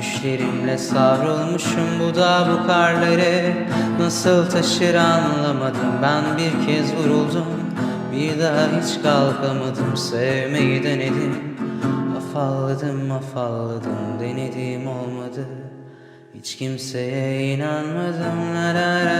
Düşlerimle savrulmuşum Bu da bu karları Nasıl taşır anlamadım. Ben bir kez vuruldum. Bir daha hiç kalkamadım. Sevmeyi denedim. Afalladım afalladım. Denedim olmadı. Hiç kimseye inanmadım. La la la